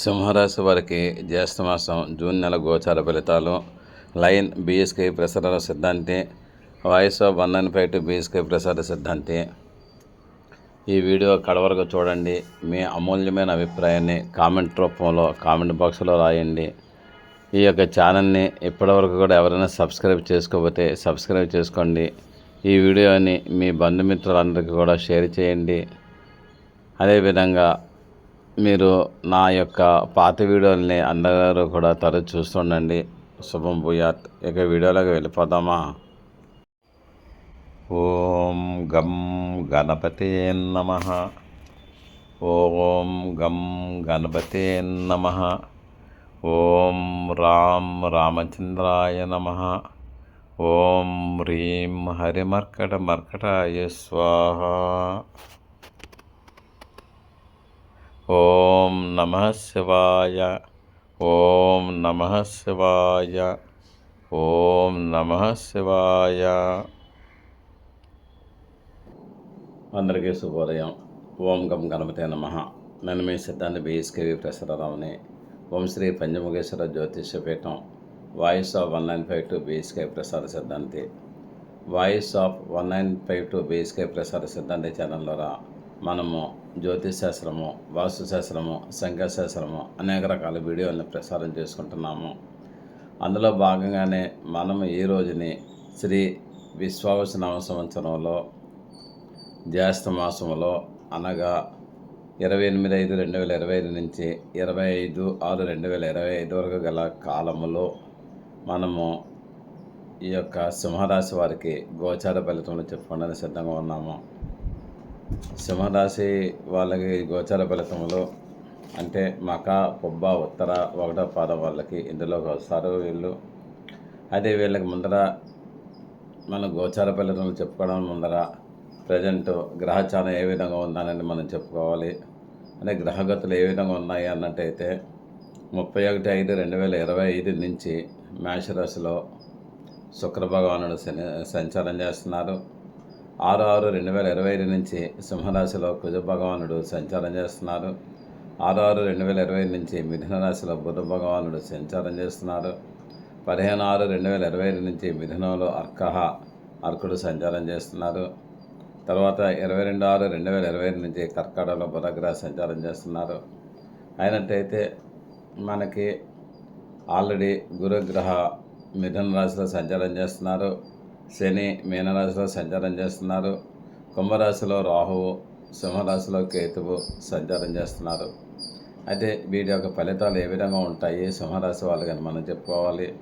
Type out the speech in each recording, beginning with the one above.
సింహరాశి వారికి జ్యేష్ఠ మాసం జూన్ నెల గోచార ఫలితాలు. Line BSK Prasara Siddhanti voice of one nine five two BSK Prasara Siddhanti. ఈ వీడియో కడవరకు చూడండి. మీ అమూల్యమైన అభిప్రాయాన్ని కామెంట్ రూపంలో కామెంట్ బాక్స్లో రాయండి. ఈ యొక్క ఛానల్ని ఇప్పటివరకు కూడా ఎవరైనా సబ్స్క్రైబ్ చేసుకోకపోతే సబ్స్క్రైబ్ చేసుకోండి. ఈ వీడియోని మీ బంధుమిత్రులందరికీ కూడా షేర్ చేయండి. అదేవిధంగా మీరు నా యొక్క పాత వీడియోల్ని అందరూ కూడా తరచు చూస్తుండండి. శుభం భూయాత్. ఇక వీడియోలోకి వెళ్ళిపోదామా? ఓం గం గణపతే నమ. ఓం గం గణపతే నమ. ఓం రామ్ రామచంద్రాయ నమ. ఓం హ్రీం హరిమర్కట మర్కటాయ స్వాహ. ఓం నమ శివాయ. ఓం నమ శివాయ. ఓం నమ శివాయ. అందరికీ శుభోదయం. ఓం గం గణపతే నమ. నేను మీ సిద్ధాంతి బిఎస్కేవి ప్రసరరావుని ఓం శ్రీ పంచముఖేశ్వర జ్యోతిష్య పీఠం voice of one nine five two BSK Prasada Siddhanti. Voice of one nine five two BSK Prasada Siddhanti channel ద్వారా మనము జ్యోతిశాస్త్రము వాస్తుశాస్త్రము సంఖ్యాశాస్త్రము అనేక రకాల వీడియోలను ప్రసారం చేసుకుంటున్నాము. అందులో భాగంగానే మనము ఈ రోజుని శ్రీ విశ్వావసనామ సంవత్సరంలో జ్యేష్ఠ మాసంలో అనగా ఇరవై ఎనిమిది ఐదు రెండు వేల ఇరవై ఐదు నుంచి ఇరవై ఐదు ఆరు రెండు వేల ఇరవై ఐదు వరకు గల కాలములో మనము ఈ యొక్క సింహరాశి వారికి గోచార ఫలితంలో చెప్పుకోవడానికి సిద్ధంగా ఉన్నాము. సింహరాశి వాళ్ళకి గోచార ఫలితంలో అంటే మక పొబ్బ ఉత్తర ఒకటో పాదం వాళ్ళకి ఇందులోకి వస్తారు వీళ్ళు. అదే వీళ్ళకి ముందర మన గోచార ఫలితం చెప్పుకోవడం ముందర ప్రజెంట్ గ్రహచారం ఏ విధంగా ఉందనని మనం చెప్పుకోవాలి. అంటే గ్రహగతులు ఏ విధంగా ఉన్నాయి అన్నట్టయితే ముప్పై ఒకటి ఐదు రెండు వేల ఇరవై ఐదు నుంచి మేషరాశిలో శుక్రభగవానుడు శని సంచారం చేస్తున్నారు. ఆరు ఆరు రెండు వేల ఇరవై ఐదు నుంచి సింహరాశిలో కుజ భగవానుడు సంచారం చేస్తున్నారు. ఆరు ఆరు రెండు వేల ఇరవై ఐదు నుంచి మిథున రాశిలో బుధ భగవానుడు సంచారం చేస్తున్నారు. పదిహేను ఆరు రెండు వేల ఇరవై ఐదు నుంచి మిథునంలో అర్కహ అర్కుడు సంచారం చేస్తున్నారు. తర్వాత ఇరవై రెండు ఆరు రెండు వేల ఇరవై ఐదు నుంచి కర్కాటకలో బుధగ్రహ సంచారం చేస్తున్నారు. అయినట్టయితే మనకి ఆల్రెడీ గురుగ్రహ మిథున రాశిలో సంచారం చేస్తున్నారు. శని మీనరాశిలో సంచారం చేస్తున్నారు. కుంభరాశిలో రాహువు సింహరాశిలో కేతువు సంచారం చేస్తున్నారు. అయితే వీటి యొక్క ఫలితాలు ఏ విధంగా ఉంటాయి? సింహరాశి వాళ్ళు కానీ మనం చెప్పుకోవాలి.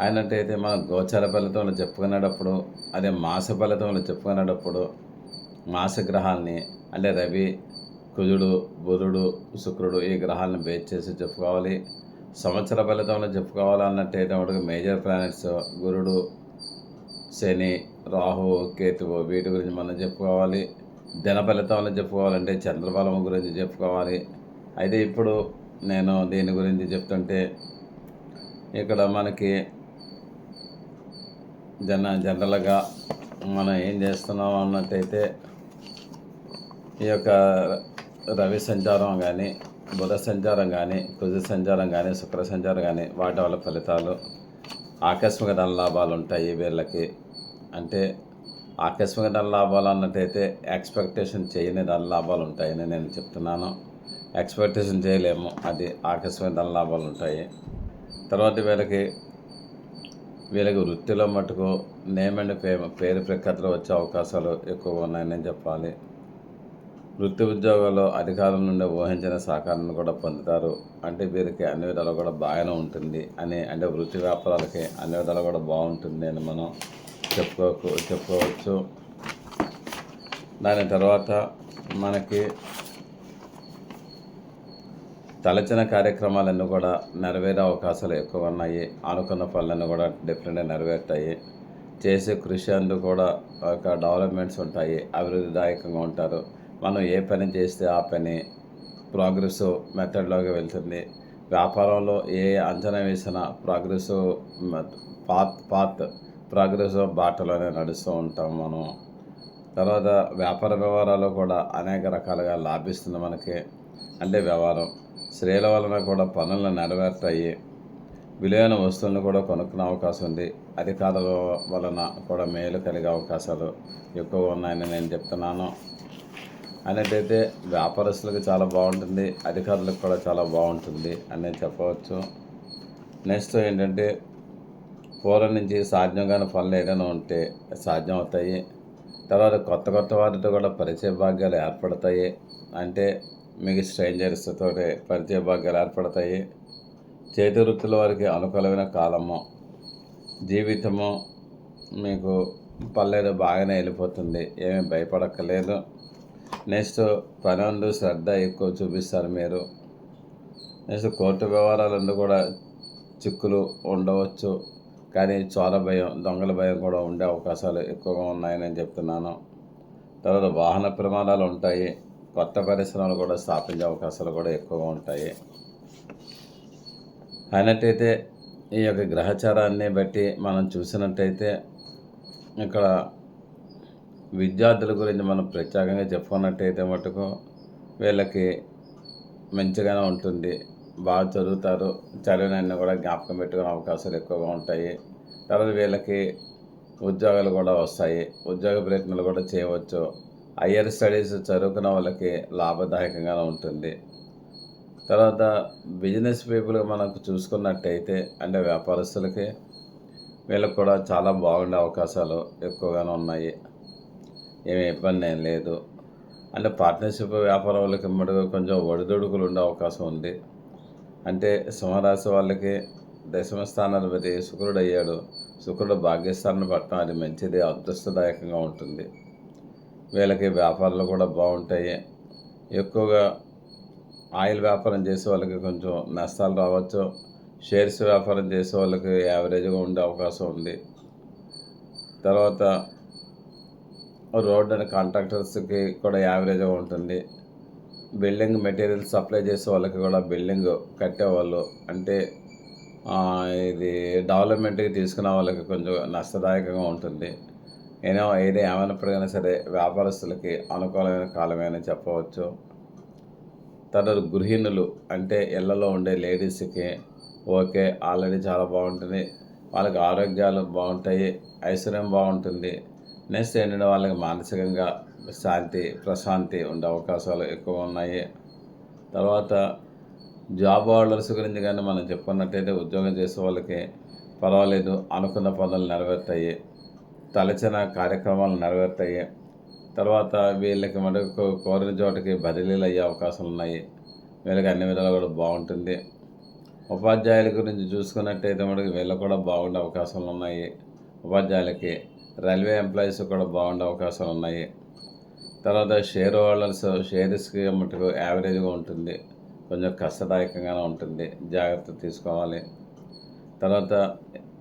అయినట్టయితే మనం గోచర ఫలితంలో చెప్పుకునేటప్పుడు అదే మాస ఫలితంలో చెప్పుకునేటప్పుడు మాస గ్రహాలని అంటే రవి కుజుడు బుధుడు శుక్రుడు ఈ గ్రహాలను బేస్ చేసి చెప్పుకోవాలి. సంవత్సర ఫలితంలో చెప్పుకోవాలన్నట్టయితే ఒకటి మేజర్ ప్లానెట్స్ గురుడు శని రాహు కేతువు వీటి గురించి మనం చెప్పుకోవాలి. దిన ఫలితంలో చెప్పుకోవాలంటే చంద్రబలం గురించి చెప్పుకోవాలి. అయితే ఇప్పుడు నేను దీని గురించి చెప్తుంటే ఇక్కడ మనకి జన జనరల్గా మనం ఏం చేస్తున్నాం అన్నట్టయితే ఈ యొక్క రవి సంచారం కానీ బుధ సంచారం కానీ కుజ సంచారం కానీ శుక్ర సంచారం కానీ వాటి వల్ల ఫలితాలు ఆకస్మిక ధన లాభాలు ఉంటాయి వీళ్ళకి. అంటే ఆకస్మిక ధన లాభాలు అన్నట్టయితే ఎక్స్పెక్టేషన్ చేయని ధన లాభాలు ఉంటాయని నేను చెప్తున్నాను. ఎక్స్పెక్టేషన్ చేయలేము. అది ఆకస్మిక ధన లాభాలు ఉంటాయి తర్వాత వీళ్ళకి వీళ్ళకి వృత్తిలో మటుకు నేమ్ అండ్ పే పేరు ప్రఖ్యాతలు వచ్చే అవకాశాలు ఎక్కువగా ఉన్నాయని చెప్పాలి. వృత్తి ఉద్యోగాల్లో అధికారం నుండి ఊహించిన సహకారాన్ని కూడా పొందుతారు. అంటే వీరికి అన్ని విధాలు కూడా బాగానే ఉంటుంది అని అంటే వృత్తి వ్యాపారాలకి అన్ని విధాలు కూడా బాగుంటుంది అని మనం చెప్పుకో చెప్పుకోవచ్చు. దాని తర్వాత మనకి తలచిన కార్యక్రమాలన్నీ కూడా నెరవేరే అవకాశాలు ఎక్కువ ఉన్నాయి. అనుకున్న పనులన్నీ కూడా డెఫినెట్గా నెరవేరుతాయి. చేసే కృషి అందు కూడా ఒక డెవలప్మెంట్స్ ఉంటాయి. అభివృద్ధిదాయకంగా ఉంటారు. మనం ఏ పని చేస్తే ఆ పని ప్రోగ్రెస్ మెథడ్లోకి వెళ్తుంది. వ్యాపారంలో ఏ అంచనా వేసినా ప్రోగ్రెస్ పాత్ పాత్ ప్రోగ్రెస్ బాటలోనే నడుస్తూ ఉంటాం మనం. తర్వాత వ్యాపార వ్యవహారాలు కూడా అనేక రకాలుగా లాభిస్తుంది మనకి. అంటే వ్యవహారం స్త్రీల వలన కూడా పనులను నెరవేరుతాయి. విలువైన వస్తువులను కూడా కొనుక్కునే అవకాశం ఉంది. అధికారుల వలన కూడా మేలు కలిగే అవకాశాలు ఎక్కువగా ఉన్నాయని నేను చెప్తున్నాను. అనేటైతే వ్యాపారస్తులకు చాలా బాగుంటుంది. అధికారులకు కూడా చాలా బాగుంటుంది అని చెప్పవచ్చు. నెక్స్ట్ ఏంటంటే పూర్వం నుంచి సాధ్యంగానే పనులు ఏదైనా ఉంటే సాధ్యం అవుతాయి తర్వాత కొత్త కొత్త వారితో కూడా పరిచయ భాగ్యాలు ఏర్పడతాయి. అంటే మీకు స్ట్రేంజర్స్తో పరిచయ భాగ్యాలు ఏర్పడతాయి. చేతి వృత్తుల వారికి అనుకూలమైన కాలము జీవితము మీకు పర్లేదు బాగానే వెళ్ళిపోతుంది. ఏమీ భయపడక్కలేదు నెక్స్ట్ పని శ్రద్ధ ఎక్కువ చూపిస్తారు మీరు. నెక్స్ట్ కోర్టు వ్యవహారాలందు కూడా చిక్కులు ఉండవచ్చు. కానీ చోర భయం దొంగల భయం కూడా ఉండే అవకాశాలు ఎక్కువగా ఉన్నాయని నేను చెప్తున్నాను. తర్వాత వాహన ప్రమాదాలు ఉంటాయి కొత్త పరిశ్రమలు కూడా స్థాపించే అవకాశాలు కూడా ఎక్కువగా ఉంటాయి. అయినట్టయితే ఈ యొక్క గ్రహచారాన్ని బట్టి మనం చూసినట్టయితే ఇక్కడ విద్యార్థుల గురించి మనం ప్రత్యేకంగా చెప్పుకున్నట్టయితే మటుకు వీళ్ళకి మంచిగానే ఉంటుంది. బాగా చదువుతారు. చదివినన్నీ కూడా జ్ఞాపకం పెట్టుకునే అవకాశాలు ఎక్కువగా ఉంటాయి. తర్వాత వీళ్ళకి ఉద్యోగాలు కూడా వస్తాయి. ఉద్యోగ ప్రయత్నాలు కూడా చేయవచ్చు. హయ్యర్ స్టడీస్ చదువుకున్న వాళ్ళకి లాభదాయకంగానే ఉంటుంది. తర్వాత బిజినెస్ పీపుల్ మనకు చూసుకున్నట్టయితే అంటే వ్యాపారస్తులకి వీళ్ళకి కూడా చాలా బాగుండే అవకాశాలు ఎక్కువగానే ఉన్నాయి. ఏమి ఇబ్బంది ఏం లేదు. అంటే పార్ట్నర్షిప్ వ్యాపారం వాళ్ళకి మటుకు కొంచెం ఒడిదుడుకులు ఉండే అవకాశం ఉంది. అంటే సింహరాశి వాళ్ళకి దశమ స్థానాధిపతి శుక్రుడు అయ్యాడు. శుక్రుడు భాగ్యస్థానం పట్టడం అది మంచిది అదృష్టదాయకంగా ఉంటుంది. వీళ్ళకి వ్యాపారాలు కూడా బాగుంటాయి. ఎక్కువగా ఆయిల్ వ్యాపారం చేసే వాళ్ళకి కొంచెం నష్టాలు రావచ్చు. షేర్స్ వ్యాపారం చేసే వాళ్ళకి యావరేజ్గా ఉండే అవకాశం ఉంది. తర్వాత రోడ్ అండ్ కాంట్రాక్టర్స్కి కూడా యావరేజ్గా ఉంటుంది. బిల్డింగ్ మెటీరియల్స్ సప్లై చేసే వాళ్ళకి కూడా బిల్డింగ్ కట్టేవాళ్ళు. అంటే ఇది డెవలప్మెంట్కి తీసుకునే వాళ్ళకి కొంచెం నష్టదాయకంగా ఉంటుంది. ఏమో ఏది ఏమైనప్పటికైనా సరే వ్యాపారస్తులకి అనుకూలమైన కాలమే అని చెప్పవచ్చు. తర్వాత గృహిణులు అంటే ఇళ్ళలో ఉండే లేడీస్కి ఓకే ఆల్రెడీ చాలా బాగుంటుంది. వాళ్ళకి ఆరోగ్యాలు బాగుంటాయి ఐశ్వర్యం బాగుంటుంది. నెక్స్ట్ ఏంటంటే వాళ్ళకి మానసికంగా శాంతి ప్రశాంతి ఉండే అవకాశాలు ఎక్కువ ఉన్నాయి. తర్వాత జాబ్ ఆర్డర్స్ గురించి కానీ మనం చెప్పుకున్నట్టయితే ఉద్యోగం చేసే వాళ్ళకి పర్వాలేదు అనుకున్న పనులు నెరవేర్తాయి తలచిన కార్యక్రమాలు నెరవేర్తాయి. తర్వాత వీళ్ళకి మనకు కోరిన చోటకి బదిలీలు అయ్యే అవకాశాలు ఉన్నాయి. వీళ్ళకి అన్ని విధాలు కూడా బాగుంటుంది. ఉపాధ్యాయుల గురించి చూసుకున్నట్టయితే మనకి వీళ్ళకి కూడా బాగుండే అవకాశాలు ఉన్నాయి. ఉపాధ్యాయులకి రైల్వే ఎంప్లాయీస్ కూడా బాగుండే అవకాశాలు ఉన్నాయి. తర్వాత షేర్ హోల్డర్స్ షేర్స్కి మటుకు యావరేజ్గా ఉంటుంది. కొంచెం కష్టదాయకంగానే ఉంటుంది. జాగ్రత్త తీసుకోవాలి. తర్వాత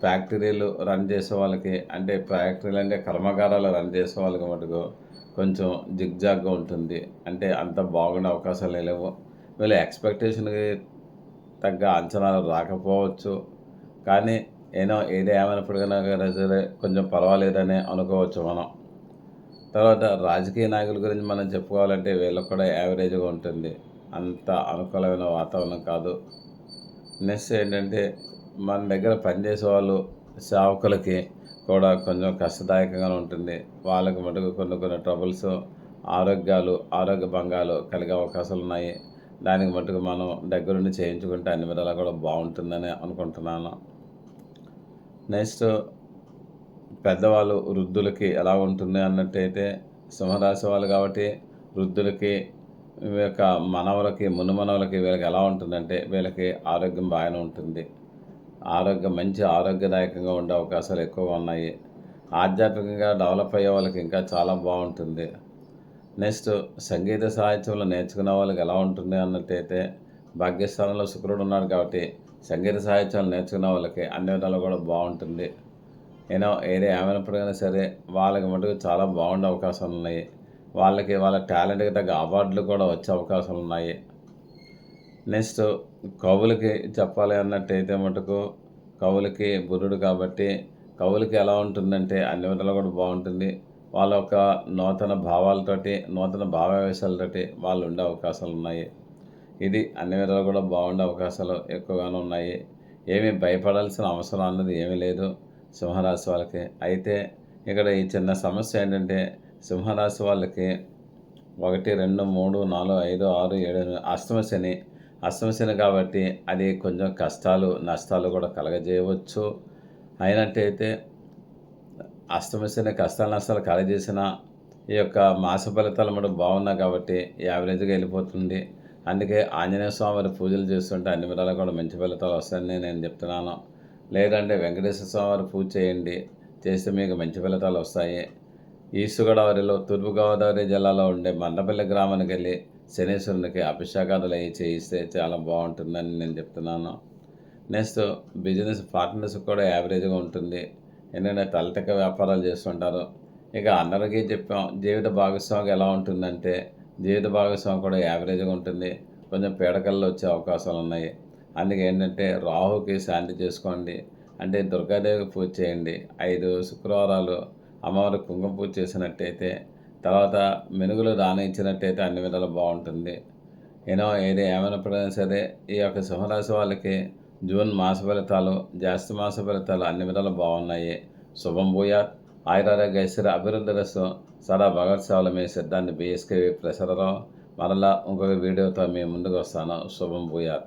ఫ్యాక్టరీలు రన్ చేసే వాళ్ళకి అంటే ఫ్యాక్టరీలు అంటే కర్మగారాలు రన్ చేసే వాళ్ళకి మటుకు కొంచెం జిగ్జాగ్గా ఉంటుంది. అంటే అంత బాగుండే అవకాశాలు లేవు. వీళ్ళ ఎక్స్పెక్టేషన్కి తగ్గ అంచనాలు రాకపోవచ్చు. కానీ ఏదో ఏది ఏమైనప్పటికైనా సరే కొంచెం పర్వాలేదనే అనుకోవచ్చు మనం. తర్వాత రాజకీయ నాయకుల గురించి మనం చెప్పుకోవాలంటే వీళ్ళకి కూడా యావరేజ్గా ఉంటుంది. అంత అనుకూలమైన వాతావరణం కాదు. నెక్స్ట్ ఏంటంటే మన దగ్గర పనిచేసే వాళ్ళు సేవకులకి కూడా కొంచెం కష్టదాయకంగా ఉంటుంది. వాళ్ళకి మటుకు కొన్ని కొన్ని ట్రబుల్స్ ఆరోగ్యాలు ఆరోగ్య భంగాలు కలిగే అవకాశాలు ఉన్నాయి. దానికి మటుకు మనం దగ్గరుండి చేయించుకుంటే అన్ని విధాలా కూడా బాగుంటుందని అనుకుంటున్నాను. నెక్స్ట్ పెద్దవాళ్ళు వృద్ధులకి ఎలా ఉంటుంది అన్నట్టయితే సింహరాశి వాళ్ళు కాబట్టి వృద్ధులకి యొక్క మనవలకి మునుమనవలకి వీళ్ళకి ఎలా ఉంటుందంటే వీళ్ళకి ఆరోగ్యం బాగానే ఉంటుంది. ఆరోగ్యం మంచి ఆరోగ్యదాయకంగా ఉండే అవకాశాలు ఎక్కువగా ఉన్నాయి. ఆధ్యాత్మికంగా డెవలప్ అయ్యే వాళ్ళకి ఇంకా చాలా బాగుంటుంది. నెక్స్ట్ సంగీత సాహిత్యంలో నేర్చుకునే వాళ్ళకి ఎలా ఉంటుంది అన్నట్టయితే భాగ్యస్థానంలో శుక్రుడు ఉన్నాడు కాబట్టి సంగీత సాహిత్యాలు నేర్చుకునే వాళ్ళకి అన్ని విధాలు కూడా బాగుంటుంది. ఏదో ఏదే ఏమైనప్పటికైనా సరే వాళ్ళకి మటుకు చాలా బాగుండే అవకాశాలు ఉన్నాయి. వాళ్ళకి వాళ్ళ టాలెంట్కి తగ్గ అవార్డులు కూడా వచ్చే అవకాశాలు ఉన్నాయి. నెక్స్ట్ కవులకి చెప్పాలి అన్నట్టయితే మటుకు కవులకి బుర్రుడు కాబట్టి కవులకి ఎలా ఉంటుందంటే అన్ని విధాలు కూడా బాగుంటుంది. వాళ్ళ యొక్క నూతన భావాలతోటి నూతన భావావేశాలతోటి వాళ్ళు ఉండే అవకాశాలు ఉన్నాయి. ఇది అన్ని విధాలు కూడా బాగుండే అవకాశాలు ఎక్కువగానే ఉన్నాయి. ఏమీ భయపడాల్సిన అవసరం అన్నది ఏమీ లేదు. సింహరాశి వాళ్ళకి. అయితే ఇక్కడ ఈ చిన్న సమస్య ఏంటంటే సింహరాశి వాళ్ళకి ఒకటి రెండు మూడు నాలుగు ఐదు ఆరు ఏడు అష్టమ శని. అష్టమ శని కాబట్టి అది కొంచెం కష్టాలు నష్టాలు కూడా కలగజేయవచ్చు. అయినట్టయితే అష్టమ శని కష్టాలు నష్టాలు కలగజేసిన ఈ యొక్క మాస ఫలితాలు మనం బాగున్నాయి కాబట్టి యావరేజ్గా వెళ్ళిపోతుంది. అందుకే ఆంజనేయ స్వామి వారి పూజలు చేస్తుంటే అన్ని విధాలు కూడా మంచి ఫలితాలు వస్తాయని నేను చెప్తున్నాను. లేదంటే వెంకటేశ్వర స్వామి వారి పూజ చేయండి. చేస్తే మీకు మంచి ఫలితాలు వస్తాయి. ఈస్ట్ గోదావరిలో తూర్పుగోదావరి జిల్లాలో ఉండే మండపల్లి గ్రామానికి వెళ్ళి శనీశ్వరునికి అభిషేకాదులు అవి చేయిస్తే చాలా బాగుంటుందని నేను చెప్తున్నాను. నెక్స్ట్ బిజినెస్ పార్ట్నర్స్ కూడా యావరేజ్గా ఉంటుంది. ఎందుకంటే తలటక వ్యాపారాలు చేస్తుంటారు. ఇక అందరికీ చెప్పాం జీవిత భాగస్వామికి ఎలా ఉంటుందంటే జీవిత భాగస్వామి కూడా యావరేజ్గా ఉంటుంది. కొంచెం పీడకల్లో వచ్చే అవకాశాలు ఉన్నాయి అందుకే ఏంటంటే రాహుకి శాంతి చేసుకోండి. అంటే దుర్గాదేవికి పూజ చేయండి. ఐదు శుక్రవారాలు అమ్మవారి కుంకుమ పూజ చేసినట్టయితే తర్వాత మెనుగులు దానించినట్టయితే అన్ని విధాలు బాగుంటుంది. ఏదో ఏది ఏమైనప్పుడైనా సరే ఈ యొక్క సింహరాశి వాళ్ళకి జూన్ మాస ఫలితాలు జాస్తి మాస ఫలితాలు అన్ని విధాలు బాగున్నాయి. శుభం భూయాత్ ఆయురారోగ్య ఐశ్వర్య అభివృద్ధి రసం సదా భగవత్ సేవల మీ సిద్ధాన్ని బీఎస్కే ప్రసరరావు మరలా ఇంకొక వీడియోతో మీ ముందుకు వస్తాను. శుభం భూయాత్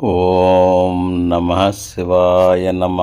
ఓం నమ శివాయ నమ